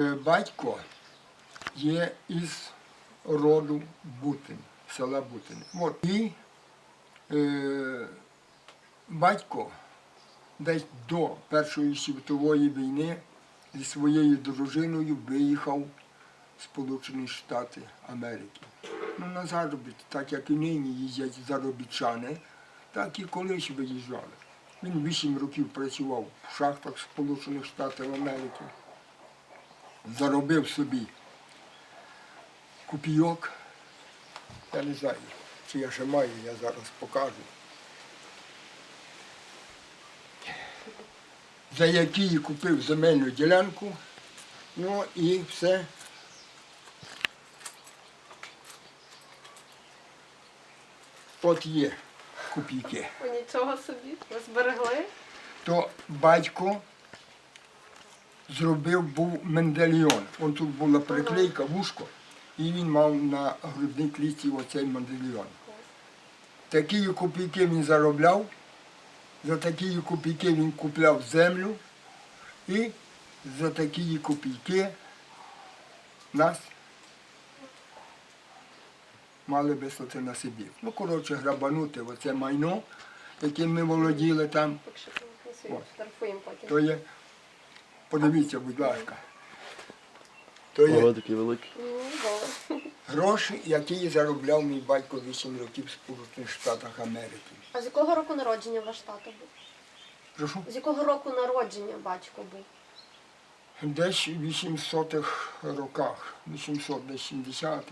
Е, Батько є із роду Бутин, села Бутин. От. І е, батько десь до Першої світової війни зі своєю дружиною виїхав в Сполучені Штати Америки. Ну, на заробіт, так як і нині їздять заробітчани, так і колись виїжджали. Він вісім років працював в шахтах Сполучених Штатів Америки заробив собі копійок. Я не знаю, чи я ще маю, я зараз покажу. За які купив земельну ділянку, ну і все. От є копійки. Нічого собі. Ви зберегли? то батько зробив був мендельйон. Он тут була приклейка вушко, і він мав на грудній клітці оцей мендельйон. Такі копійки він заробляв, за такі копійки він купляв землю, і за такі копійки нас мали вислати на Сибір. Ну, коротше, грабанути оце майно, яким ми володіли там. Якщо От. То є, подивіться, будь ласка. То є Ого, такий великий. Ну, гроші, які заробляв мій батько 8 років в Сполучених Штатах Америки. А з якого року народження ваш тато був? Прошу? З якого року народження батько був? Десь в 800-х роках, 870